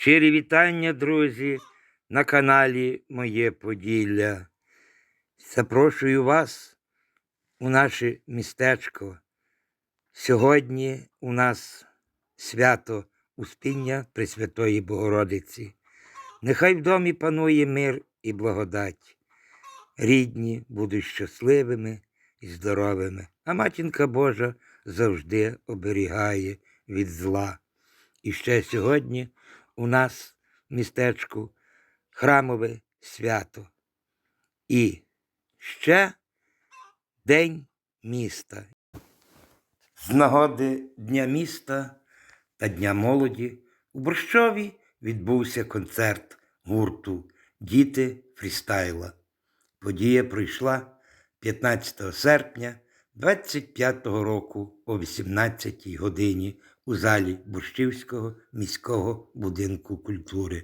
Щирі вітання, друзі, на каналі Моє Поділля. Запрошую вас у наше містечко. Сьогодні у нас свято Успіння Пресвятої Богородиці. Нехай в домі панує мир і благодать. Рідні будуть щасливими і здоровими, а матінка Божа завжди оберігає від зла. І ще сьогодні у нас в містечку храмове свято. І ще День міста. З нагоди Дня міста та Дня молоді у Борщові відбувся концерт гурту Діти фрістайла. Подія пройшла 15 серпня 25-го року о 18-й годині у залі Борщівського міського будинку культури.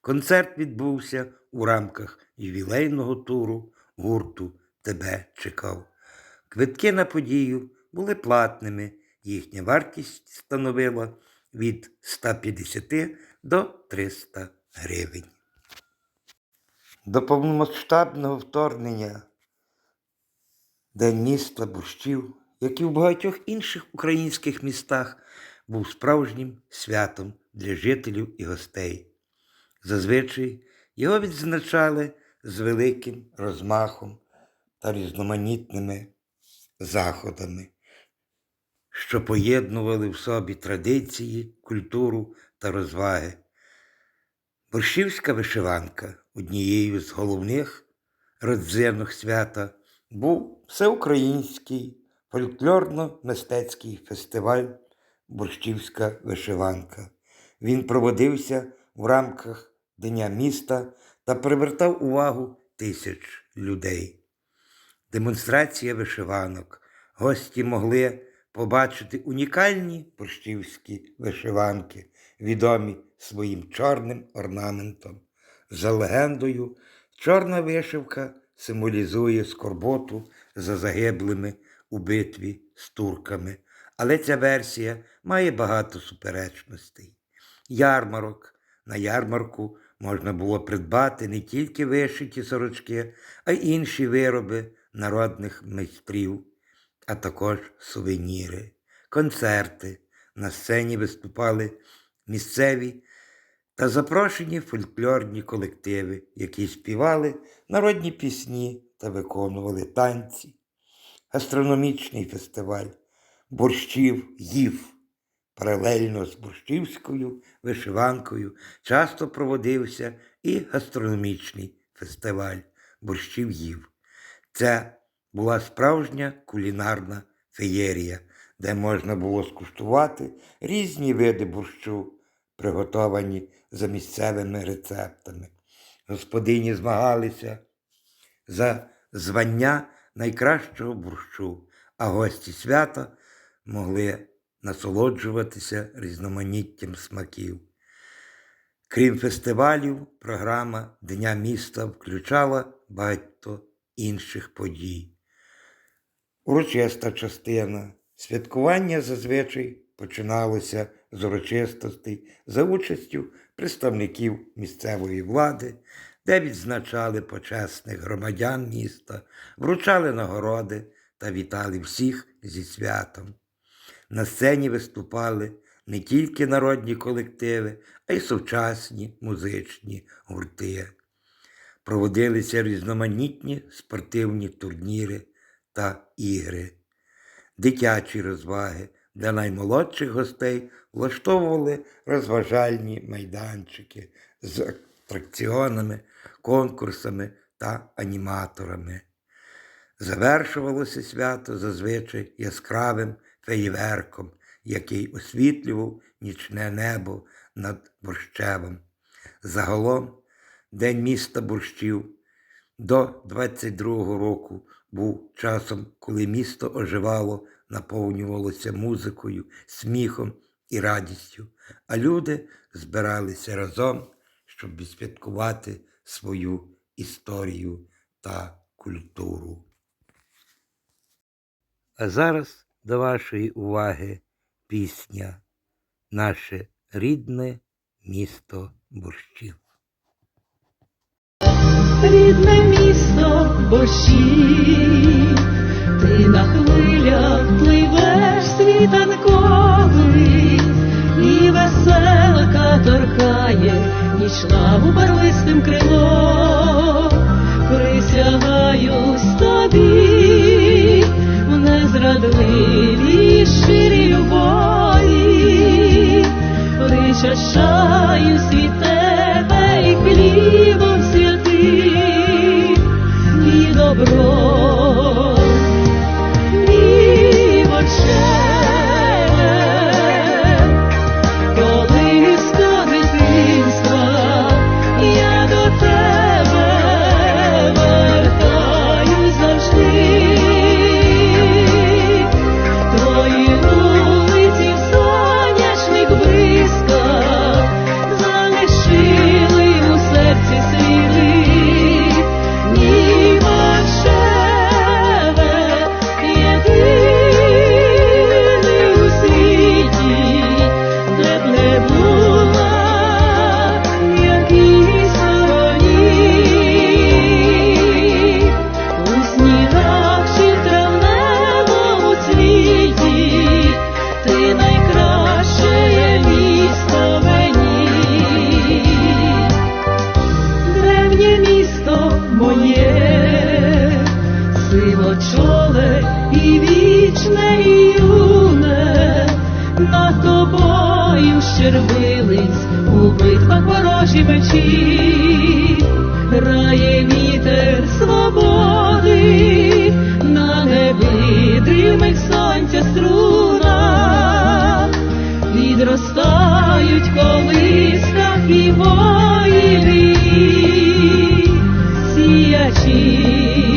Концерт відбувся у рамках ювілейного туру гурту Тебе чекав. Квитки на подію були платними. Їхня вартість становила від 150 до 300 гривень. До повномасштабного вторгнення День міста Борщів, як і в багатьох інших українських містах, був справжнім святом для жителів і гостей. Зазвичай його відзначали з великим розмахом та різноманітними заходами, що поєднували в собі традиції, культуру та розваги. Борщівська вишиванка однією з головних родзинок свята був всеукраїнський фольклорно-мистецький фестиваль Борщівська вишиванка. Він проводився в рамках Дня міста та привертав увагу тисяч людей. Демонстрація вишиванок. Гості могли побачити унікальні борщівські вишиванки, відомі своїм чорним орнаментом. За легендою, чорна вишивка символізує скорботу за загиблими у битві з турками. Але ця версія має багато суперечностей. Ярмарок. На ярмарку можна було придбати не тільки вишиті сорочки, а й інші вироби народних майстрів, а також сувеніри, концерти. На сцені виступали місцеві та запрошені фольклорні колективи, які співали народні пісні та виконували танці. Гастрономічний фестиваль борщів їв. Паралельно з борщівською вишиванкою часто проводився і гастрономічний фестиваль борщів їв. Це була справжня кулінарна феєрія, де можна було скуштувати різні види борщу, приготовані за місцевими рецептами. Господині змагалися за звання найкращого борщу, а гості свята могли насолоджуватися різноманіттям смаків. Крім фестивалів, програма Дня міста включала багато інших подій. Урочиста частина. Святкування зазвичай починалося з урочистостей за участю представників місцевої влади, де відзначали почесних громадян міста, вручали нагороди та вітали всіх зі святом. На сцені виступали не тільки народні колективи, а й сучасні музичні гурти. Проводилися різноманітні спортивні турніри та ігри, дитячі розваги для наймолодших гостей влаштовували розважальні майданчики з атракціонами, конкурсами та аніматорами. Завершувалося свято зазвичай яскравим феєверком, який освітлював нічне небо над борщевом. Загалом День міста борщів до 22-го року був часом, коли місто оживало, наповнювалося музикою, сміхом і радістю, а люди збиралися разом, щоб відсвяткувати свою історію та культуру. А зараз до вашої уваги пісня Наше рідне місто борщів. Рідне місто борщів, ти на хвилях пливеш світанку. славу порвистим крилом. наші мечі, грає вітер свободи, на небі дрімить сонця струна, відростають колиска і воїни, сіячі.